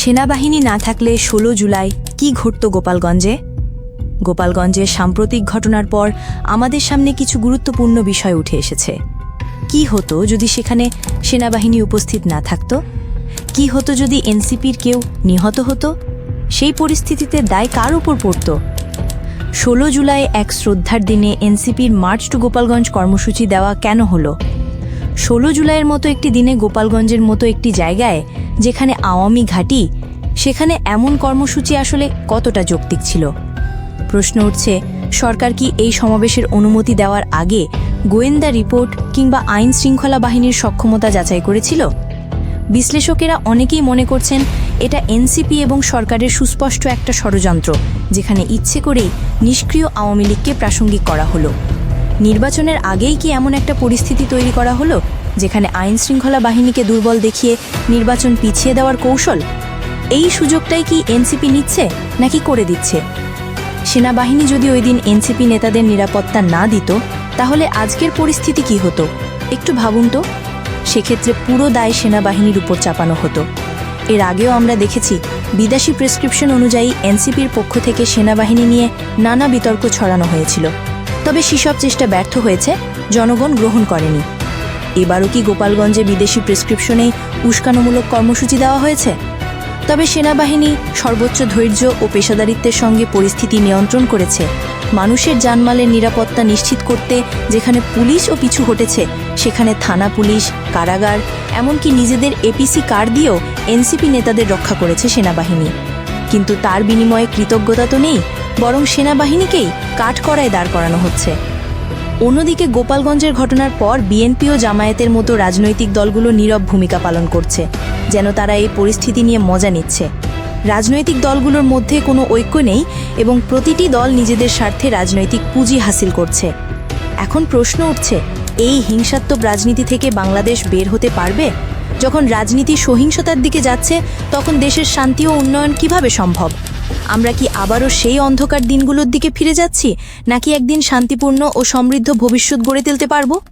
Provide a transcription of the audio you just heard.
সেনাবাহিনী না থাকলে ষোলো জুলাই কি ঘটত গোপালগঞ্জে? গোপালগঞ্জের সাম্প্রতিক ঘটনার পর আমাদের সামনে কিছু গুরুত্বপূর্ণ বিষয় উঠে এসেছে। কি হতো যদি সেখানে সেনাবাহিনী উপস্থিত না থাকতো? কি হতো যদি এনসিপির কেউ নিহত হতো? সেই পরিস্থিতিতে দায় কার উপর পড়ত? ষোলো জুলাই এক শ্রদ্ধার দিনে এনসিপির মার্চ টু গোপালগঞ্জ কর্মসূচি দেওয়া কেন হলো? ষোলো জুলাইয়ের মতো একটি দিনে গোপালগঞ্জের মতো একটি জায়গায়, যেখানে আওয়ামী ঘাঁটি, সেখানে এমন কর্মসূচি আসলে কতটা যৌক্তিক ছিল? প্রশ্ন উঠছে, সরকার কি এই সমাবেশের অনুমতি দেওয়ার আগে গোয়েন্দা রিপোর্ট কিংবা আইন শৃঙ্খলা বাহিনীর সক্ষমতা যাচাই করেছিল? বিশ্লেষকেরা অনেকেই মনে করছেন, এটা এনসিপি এবং সরকারের সুস্পষ্ট একটা ষড়যন্ত্র, যেখানে ইচ্ছে করেই নিষ্ক্রিয় আওয়ামী লীগকে প্রাসঙ্গিক করা হলো। নির্বাচনের আগেই কি এমন একটা পরিস্থিতি তৈরি করা হলো, যেখানে আইন শৃঙ্খলা বাহিনীকে দুর্বল দেখিয়ে নির্বাচন পিছিয়ে দেওয়ার কৌশল? এই সুযোগটাই কি এনসিপি নিচ্ছে, নাকি করে দিচ্ছে? সেনাবাহিনী যদি ওই দিন এনসিপি নেতাদের নিরাপত্তা না দিত, তাহলে আজকের পরিস্থিতি কি হতো? একটু ভাবুন তো। সেক্ষেত্রে পুরো দায় সেনাবাহিনীর উপর চাপানো হতো। এর আগেও আমরা দেখেছি, বিদেশি প্রেসক্রিপশন অনুযায়ী এনসিপির পক্ষ থেকে সেনাবাহিনী নিয়ে নানা বিতর্ক ছড়ানো হয়েছিল। তবে সেসব চেষ্টা ব্যর্থ হয়েছে, জনগণ গ্রহণ করেনি। এবারও কি গোপালগঞ্জে বিদেশি প্রেসক্রিপশনে উস্কানোমূলক কর্মসূচি দেওয়া হয়েছে? তবে সেনাবাহিনী সর্বোচ্চ ধৈর্য ও পেশাদারিত্বের সঙ্গে পরিস্থিতি নিয়ন্ত্রণ করেছে। মানুষের জানমালের নিরাপত্তা নিশ্চিত করতে যেখানে পুলিশ ও পিছু হটেছে, সেখানে থানা পুলিশ, কারাগার, এমনকি নিজেদের এপিসি কার দিয়েও এনসিপি নেতাদের রক্ষা করেছে সেনাবাহিনী। কিন্তু তার বিনিময়ে কৃতজ্ঞতা তো নেই বরং সেনাবাহিনীকেই কাঠকড়ায় দাঁড় করানো হচ্ছে। অন্যদিকে গোপালগঞ্জের ঘটনার পর বিএনপি ও জামায়াতের মতো রাজনৈতিক দলগুলো নীরব ভূমিকা পালন করছে, যেন তারা এই পরিস্থিতি নিয়ে মজা নিচ্ছে। রাজনৈতিক দলগুলোর মধ্যে কোনো ঐক্য নেই এবং প্রতিটি দল নিজেদের স্বার্থে রাজনৈতিক পুঁজি হাসিল করছে। এখন প্রশ্ন উঠছে, এই হিংসাত্মক রাজনীতি থেকে বাংলাদেশ বের হতে পারবে? যখন রাজনীতি সহিংসতার দিকে যাচ্ছে, তখন দেশের শান্তি ও উন্নয়ন কীভাবে সম্ভব? আমরা কি আবারও সেই অন্ধকার দিনগুলোর দিকে ফিরে যাচ্ছি? নাকি একদিন শান্তিপূর্ণ ও সমৃদ্ধ ভবিষ্যৎ গড়ে তুলতে পারব?